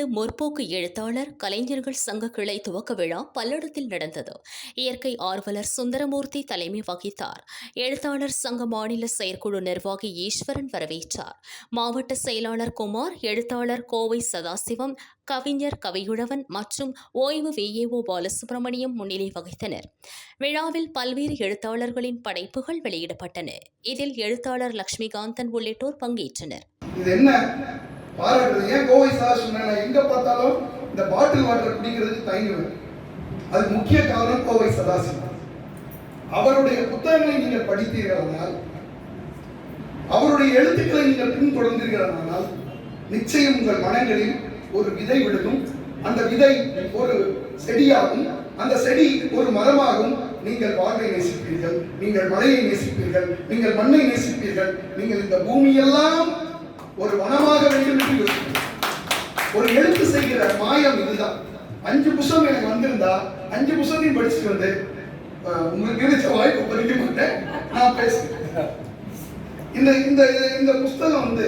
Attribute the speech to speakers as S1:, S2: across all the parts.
S1: தமிழ்நாடு முற்போக்கு எழுத்தாளர் கலைஞர்கள் சங்க கிளை துவக்க விழா பல்லடத்தில் நடந்தது இயற்கை ஆர்வலர் சுந்தரமூர்த்தி தலைமை வகித்தார் எழுத்தாளர் சங்க மாநில செயற்குழு நிர்வாகி ஈஸ்வரன் வரவேற்றார் மாவட்ட செயலாளர் குமார் எழுத்தாளர் கோவை சதாசிவம் கவிஞர் கவியுழவன் மற்றும் ஓய்வு விஏஓ பாலசுப்ரமணியம் முன்னிலை வகித்தனர் விழாவில் பல்வேறு எழுத்தாளர்களின் படைப்புகள் வெளியிடப்பட்டன இதில் எழுத்தாளர் லட்சுமிகாந்தன் உள்ளிட்டோர் பங்கேற்றனர்
S2: பாராட்டுறது ஏன் கோவை சார் சொன்னேன் எங்க பார்த்தாலும் இந்த பாட்டில் வாட்டர் குடிக்கிறதுக்கு தயங்குவேன் அது முக்கிய காரணம் கோவை சதாசிவம் அவருடைய புத்தகங்களை நீங்கள் படித்தீர்களானால் அவருடைய எழுத்துக்களை நீங்கள் பின்தொடர்ந்தீர்களானால் நிச்சயம் உங்கள் மனங்களில் ஒரு விதை விடுதும் அந்த விதை ஒரு செடியாகும் அந்த செடி ஒரு மரமாகும் நீங்கள் வாழ்வை நேசிப்பீர்கள் நீங்கள் மழையை நேசிப்பீர்கள் நீங்கள் மண்ணை நேசிப்பீர்கள் நீங்கள் இந்த பூமியெல்லாம் ஒரு வனமாக வேண்டும் என்று ஒரு எழுத்து செய்கிற மாயம் இதுதான் அஞ்சு புஸ்தகம் எனக்கு வந்திருந்தா அஞ்சு புஸ்தகத்தையும் படிச்சுட்டு வந்து உங்களுக்கு கிடைச்ச வாய்ப்பு பறிக்க மாட்டேன் நான் பேசுகிறேன் இந்த இந்த இந்த புஸ்தகம் வந்து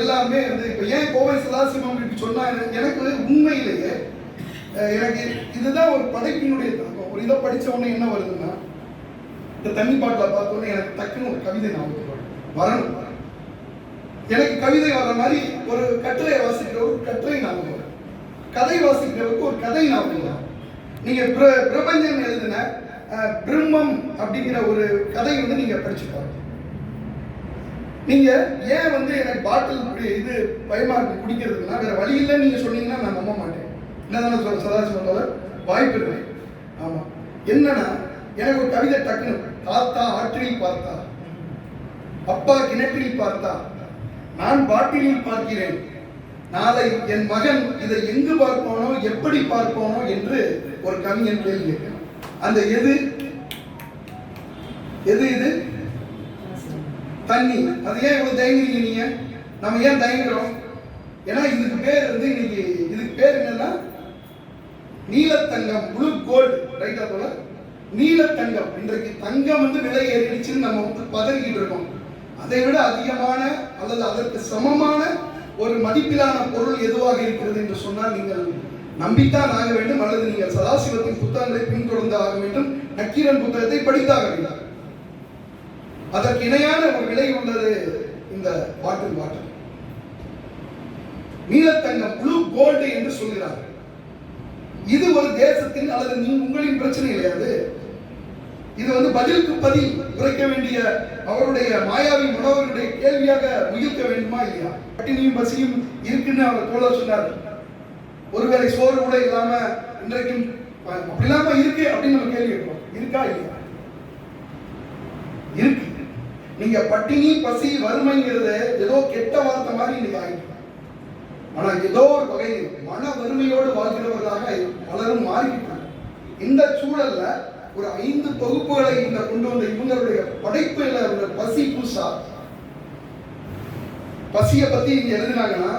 S2: எல்லாமே வந்து இப்போ ஏன் கோவை சதாசிவம் இப்படி சொன்னா எனக்கு உண்மையிலேயே எனக்கு இதுதான் ஒரு படைப்பினுடைய தாக்கம் ஒரு இதை படித்த உடனே என்ன வருதுன்னா இந்த தண்ணி பாட்டில் பார்த்தோன்னே எனக்கு டக்குன்னு ஒரு கவிதை நான் வரணும் எனக்கு கவிதை வர்ற மாதிரி ஒரு கட்டுரை வாசிக்கிறவருக்கு கட்டுரை நான் கதை வாசிக்கிறவருக்கு ஒரு கதை நான் வரும் நீங்கள் பிர பிரபஞ்சம் எழுதின பிரம்மம் அப்படிங்கிற ஒரு கதை வந்து நீங்கள் படிச்சு பாருங்க நீங்கள் ஏன் வந்து எனக்கு பாட்டில் இது பயமாக இருக்கு குடிக்கிறதுனா வேறு வழி இல்லைன்னு நீங்கள் சொன்னீங்கன்னா நான் நம்ப மாட்டேன் என்ன தானே சொல்ல சதாசி சொல்கிறத வாய்ப்பு இல்லை ஆமாம் என்னன்னா எனக்கு ஒரு கவிதை டக்குனு தாத்தா ஆற்றில் பார்த்தா அப்பா கிணற்றில் பார்த்தா நான் பாட்டிலில் பார்க்கிறேன் நாளை என் மகன் இதை எங்கு பார்ப்பானோ எப்படி பார்ப்பானோ என்று ஒரு கவிஞன் கேள்வி அந்த எது எது இது தண்ணி அது ஏன் இவ்வளவு தயங்குறீங்க நீங்க நம்ம ஏன் தயங்குறோம் ஏன்னா இதுக்கு பேர் வந்து இன்னைக்கு இதுக்கு பேர் என்னன்னா நீலத்தங்கம் ப்ளூ கோல்டு ரைட்டா போல நீலத்தங்கம் இன்றைக்கு தங்கம் வந்து விலை ஏறிடுச்சுன்னு நம்ம வந்து பதறிக்கிட்டு இருக்கோம் அதை விட அதிகமான அல்லது அதற்கு சமமான ஒரு மதிப்பிலான பொருள் எதுவாக இருக்கிறது என்று சொன்னால் நீங்கள் நம்பித்தான் ஆக வேண்டும் அல்லது நீங்கள் சதாசிவத்தின் புத்தகங்களை பின்தொடர்ந்து ஆக வேண்டும் நக்கீரன் புத்தகத்தை படித்தாக வேண்டும் அதற்கு இணையான ஒரு விலை உள்ளது இந்த பாட்டில் வாட்டர் நீலத்தங்கம் ப்ளூ கோல்டு என்று சொல்கிறார்கள் இது ஒரு தேசத்தின் அல்லது உங்களின் பிரச்சனை கிடையாது இது வந்து பதிலுக்கு பதில் உரைக்க வேண்டிய அவருடைய மாயாவி உணவருடைய கேள்வியாக உயிர்க்க வேண்டுமா இல்லையா பட்டினியும் பசியும் இருக்குன்னு அவர் தோழர் சொன்னார் ஒருவேளை சோறு கூட இல்லாம இன்றைக்கும் அப்படி இல்லாம இருக்கு அப்படின்னு நம்ம கேள்வி கேட்கிறோம் இருக்கா இல்லையா இருக்கு நீங்க பட்டினி பசி வறுமைங்கிறது ஏதோ கெட்ட வார்த்தை மாதிரி நீங்க ஆகிட்டு ஆனா ஏதோ ஒரு வகை மன வறுமையோடு வாழ்கிறவர்களாக பலரும் மாறிக்கிட்டாங்க இந்த சூழல்ல ஒரு ஐந்து தொகுப்புகளை இந்த கொண்டு வந்த இவங்களுடைய படைப்பு உள்ள பசி பூசா பசியை பத்தி இங்க எழுதினாங்கன்னா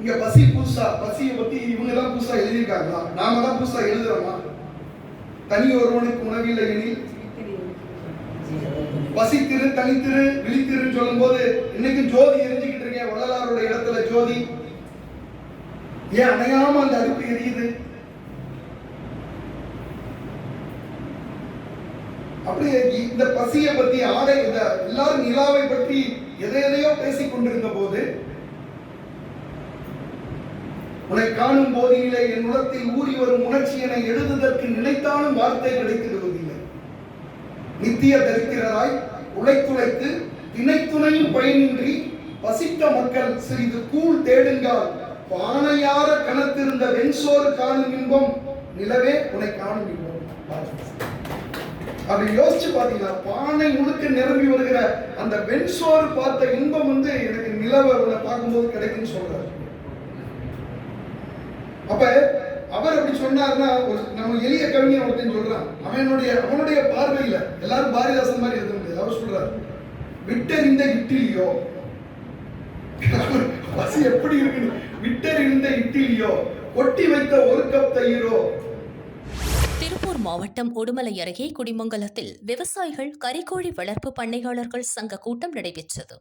S2: இங்க பசி பூசா பசியை பத்தி இவங்க தான் பூசா எழுதியிருக்காங்களா நாம தான் பூசா எழுதுறோமா தனி ஒருவனுக்கு உணவில்லை எனில் பசித்திரு தனித்திரு விழித்திருன்னு சொல்லும் போது இன்னைக்கு ஜோதி எரிஞ்சுக்கிட்டு இருக்கேன் வள்ளலாருடைய இடத்துல ஜோதி ஏன் அணையாம அந்த அடுப்பு எரியுது சாப்பிட்டு இந்த பசியை பத்தி ஆடை இந்த எல்லாரும் நிலாவை பற்றி எதை எதையோ பேசிக் கொண்டிருந்த போது உன்னை காணும் போதிலே என் உலகத்தில் ஊறி வரும் உணர்ச்சி என எழுதுதற்கு நினைத்தாலும் வார்த்தை கிடைத்திடுவதில்லை நித்திய தரித்திரராய் உழைத்துழைத்து திணைத்துணையும் பயனின்றி பசித்த மக்கள் சிறிது கூழ் தேடுங்கால் பானையார கணத்திருந்த வெண்சோறு காணும் இன்பம் நிலவே உன்னை காணும் இன்பம் அப்படி யோசிச்சு பார்த்தீங்கன்னா பானை முழுக்க நிரம்பி வருகிற அந்த வெண்சோறு பார்த்த இன்பம் வந்து எனக்கு நிலவை உன்னை பார்க்கும்போது கிடைக்கும்னு சொல்றாரு அப்ப அவர் அப்படி சொன்னார்னா நம்ம எளிய கவிஞன் ஒருத்தன் சொல்றான் அவனுடைய அவனுடைய பார்வையில் எல்லாரும் பாரதிதாசன் மாதிரி இருக்க முடியாது அவர் சொல்றாரு விட்டறிந்த இட்டிலியோ பசி எப்படி இருக்கு விட்டறிந்த இட்டிலியோ ஒட்டி வைத்த ஒரு கப் தயிரோ
S1: திருப்பூர் மாவட்டம் உடுமலை அருகே குடிமங்கலத்தில் விவசாயிகள் கறிக்கோழி வளர்ப்பு பண்ணையாளர்கள் சங்க கூட்டம் நடைபெற்றது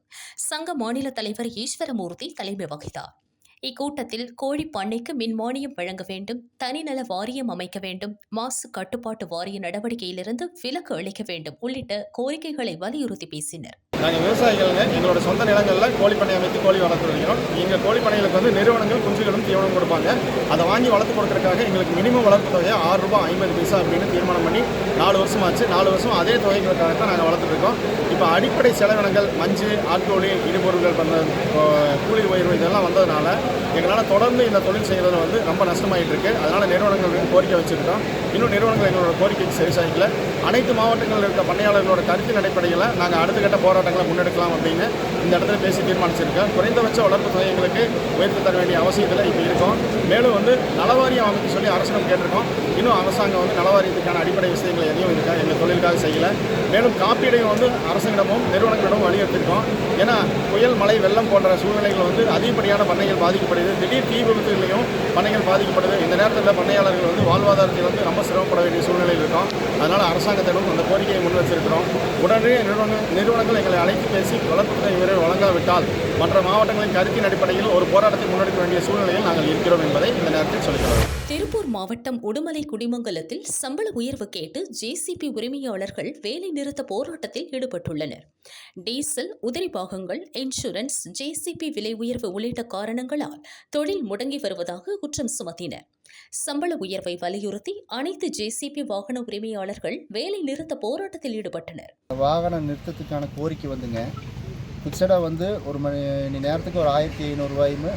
S1: சங்க மாநில தலைவர் ஈஸ்வரமூர்த்தி தலைமை வகித்தார் இக்கூட்டத்தில் கோழி பண்ணைக்கு மின்மானியம் வழங்க வேண்டும் தனிநல வாரியம் அமைக்க வேண்டும் மாசு கட்டுப்பாட்டு வாரிய நடவடிக்கையிலிருந்து விலக்கு அளிக்க வேண்டும் உள்ளிட்ட கோரிக்கைகளை வலியுறுத்தி பேசினர்
S3: நாங்கள் விவசாயிகளுங்க எங்களோட சொந்த நிலங்களில் கோழி பண்ணை அமைத்து கோழி வளர்த்து வருகிறோம் எங்கள் கோழி பண்ணைகளுக்கு வந்து நிறுவனங்கள் குஞ்சுகளும் தீவனம் கொடுப்பாங்க அதை வாங்கி வளர்த்து கொடுக்கறதுக்காக எங்களுக்கு மினிமம் வளர்ப்பு தொகையை ஆறு ரூபாய் ஐம்பது பைசா அப்படின்னு தீர்மானம் பண்ணி நாலு வருஷம் ஆச்சு நாலு வருஷம் அதே தொகைகளுக்காக தான் நாங்கள் வளர்த்துட்ருக்கோம் இப்போ அடிப்படை செலவினங்கள் மஞ்சு ஆட்கோழி இடுபொருள்கள் பண்ண கூலி உயர்வு இதெல்லாம் வந்ததுனால எங்களால் தொடர்ந்து இந்த தொழில் செய்கிறதுல வந்து ரொம்ப நஷ்டமாயிட்டு இருக்கு அதனால் நிறுவனங்கள் கோரிக்கை வச்சுருக்கோம் இன்னும் நிறுவனங்கள் எங்களோட கோரிக்கைக்கு சரி சாய்க்கல அனைத்து மாவட்டங்களில் இருக்க பண்ணையாளர்களோட கருத்தின் அடிப்படையில் நாங்கள் அடுத்த கட்ட போராட்டங்களை முன்னெடுக்கலாம் அப்படின்னு இந்த இடத்துல பேசி தீர்மானிச்சிருக்கோம் குறைந்தபட்ச வளர்ப்பு தொகை உயர்த்து தர வேண்டிய அவசியத்தில் இப்போ இருக்கோம் மேலும் வந்து நலவாரியம் அமைச்சு சொல்லி அரசிடம் கேட்டிருக்கோம் இன்னும் அரசாங்கம் வந்து நலவாரியத்துக்கான அடிப்படை விஷயங்களை எதையும் இருக்கா எங்கள் தொழிலுக்காக செய்யலை மேலும் காப்பீடையும் வந்து அரசுகளிடமும் நிறுவனங்களிடமும் வலியுறுத்திருக்கோம் ஏன்னா புயல் மழை வெள்ளம் போன்ற சூழ்நிலைகள் வந்து அதிகப்படியான பண்ணைகள் பாதிக்கப்படுது திடீர் தீ விபத்துகளையும் பண்ணைகள் பாதிக்கப்படுது இந்த நேரத்தில் பண்ணையாளர்கள் வந்து வாழ்வாதாரத்தில் வந்து ரொம்ப சிரமப்பட வேண்டிய சூழ்நிலை வச்சுருக்கோம் அதனால் அரசாங்கத்திடம் அந்த கோரிக்கையை முன் வச்சிருக்கிறோம் உடனே நிறுவன நிறுவனங்கள் எங்களை அழைத்து பேசி வளர்ப்புத்துறை இவரை வழங்காவிட்டால் மற்ற மாவட்டங்களின் கருத்தின் அடிப்படையில் ஒரு போராட்டத்தை முன்னெடுக்க வேண்டிய சூழ்நிலையில் நாங்கள் இருக்கிறோம் என்பதை இந்த நேரத்தில் சொல்கிறோம்
S1: திருப்பூர் மாவட்டம் உடுமலை குடிமங்கலத்தில் சம்பள உயர்வு கேட்டு ஜேசிபி உரிமையாளர்கள் வேலை நிறுத்த போராட்டத்தில் ஈடுபட்டுள்ளனர் டீசல் உதிரி பாகங்கள் இன்சூரன்ஸ் ஜேசிபி விலை உயர்வு உள்ளிட்ட காரணங்களால் தொழில் முடங்கி வருவதாக குற்றம் சுமத்தினர் சம்பள உயர்வை வலியுறுத்தி அனைத்து ஜேசிபி வாகன உரிமையாளர்கள் வேலை நிறுத்த போராட்டத்தில் ஈடுபட்டனர்
S4: வாகன நிறுத்தத்துக்கான கோரிக்கை வந்துங்க ஃபிக்ஸடாக வந்து ஒரு மணி நேரத்துக்கு ஒரு ஆயிரத்தி ஐநூறுரூவாயுமே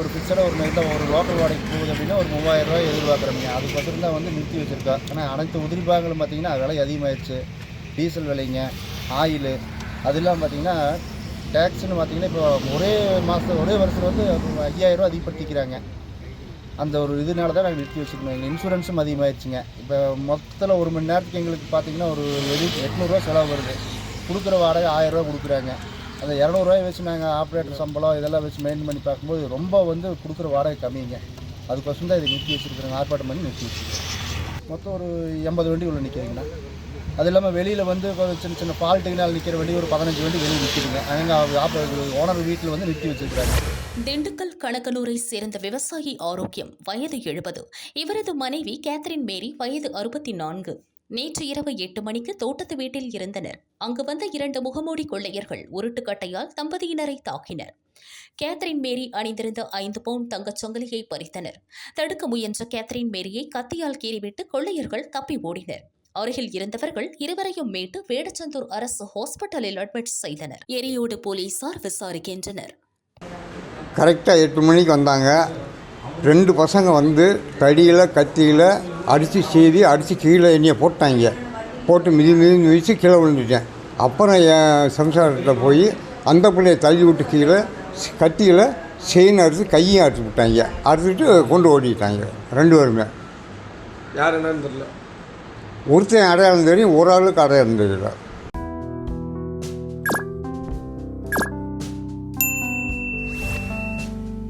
S4: ஒரு ஃபிக்ஸடாக ஒரு நைட்டில் ஒரு லோக்கல் வாடகைக்கு போகுது அப்படின்னா ஒரு மூவாயிரம் ரூபாய் அது பற்றி தான் வந்து நிறுத்தி வச்சுருக்கா ஆனால் அனைத்து உதிரி பாகங்களும் பார்த்திங்கன்னா விலை அதிகமாகிடுச்சு டீசல் விலைங்க ஆயில் அதெல்லாம் பார்த்திங்கன்னா டேக்ஸ்னு பார்த்திங்கன்னா இப்போ ஒரே மாதம் ஒரே வருஷத்தில் வந்து ஐயாயிரம் ரூபா அதிகப்படுத்திக்கிறாங்க அந்த ஒரு இதனால தான் நாங்கள் நிறுத்தி வச்சுருக்கோம் எங்கள் இன்சூரன்ஸும் அதிகமாகிடுச்சுங்க இப்போ மொத்தத்தில் ஒரு மணி நேரத்துக்கு எங்களுக்கு பார்த்திங்கன்னா ஒரு எது எட்நூறுரூவா செலவு வருது கொடுக்குற வாடகை ஆயிரரூவா கொடுக்குறாங்க அந்த இரநூறுவாய் வச்சு நாங்கள் ஆப்ரேட்டர் சம்பளம் இதெல்லாம் வச்சு மெயின் பண்ணி பார்க்கும்போது ரொம்ப வந்து கொடுக்குற வாடகை கம்மிங்க அதுக்கோசம் தான் இதை நிறுத்தி வச்சுருக்குறாங்க ஆர்ப்பாட்டம் பண்ணி நிறுத்தி வச்சுருக்கோம் மொத்தம் ஒரு எண்பது வண்டி உள்ள நிற்கிறீங்கண்ணா அது இல்லாமல் வெளியில் வந்து சின்ன சின்ன பால்ட்டுகளால் நிற்கிற வண்டி ஒரு பதினஞ்சு வண்டி வெளியே நிற்கிறீங்க அங்கே ஓனர் வீட்டில் வந்து நிறுத்தி வச்சுருக்காங்க
S1: திண்டுக்கல் கணக்கனூரை சேர்ந்த விவசாயி ஆரோக்கியம் வயது எழுபது இவரது மனைவி கேத்ரின் மேரி வயது அறுபத்தி நான்கு நேற்று இரவு எட்டு மணிக்கு தோட்டத்து வீட்டில் இருந்தனர் அங்கு வந்த இரண்டு முகமூடி கொள்ளையர்கள் உருட்டுக்கட்டையால் தம்பதியினரை தாக்கினர் கேத்ரின் மேரி அணிந்திருந்த ஐந்து பவுண்ட் தங்கச் சங்கிலியை பறித்தனர் தடுக்க முயன்ற கேத்ரின் மேரியை கத்தியால் கீறிவிட்டு கொள்ளையர்கள் தப்பி ஓடினர் அருகில் இருந்தவர்கள் இருவரையும் மீட்டு வேடச்சந்தூர் அரசு ஹாஸ்பிட்டலில் அட்மிட் செய்தனர் எரியோடு போலீசார் விசாரிக்கின்றனர்
S5: கரெக்டாக எட்டு மணிக்கு வந்தாங்க ரெண்டு பசங்க வந்து தடியில் கத்தியில் அடித்து செய்தி அடித்து கீழே எண்ணியை போட்டாங்க போட்டு மிதி மிதி மிதித்து கீழே விழுந்துட்டேன் அப்புறம் என் சம்சாரத்தில் போய் அந்த பிள்ளையை தள்ளி விட்டு கீழே கத்தியில் செயின் அறுத்து கையும் அறுத்து விட்டாங்க அறுத்துட்டு கொண்டு ஓடிட்டாங்க ரெண்டு பேருமே
S6: யார் என்னன்னு தெரியல
S5: ஒருத்தன் அடையாளம் தெரியும் ஒரு ஆளுக்கு அடையாளம் தெரியல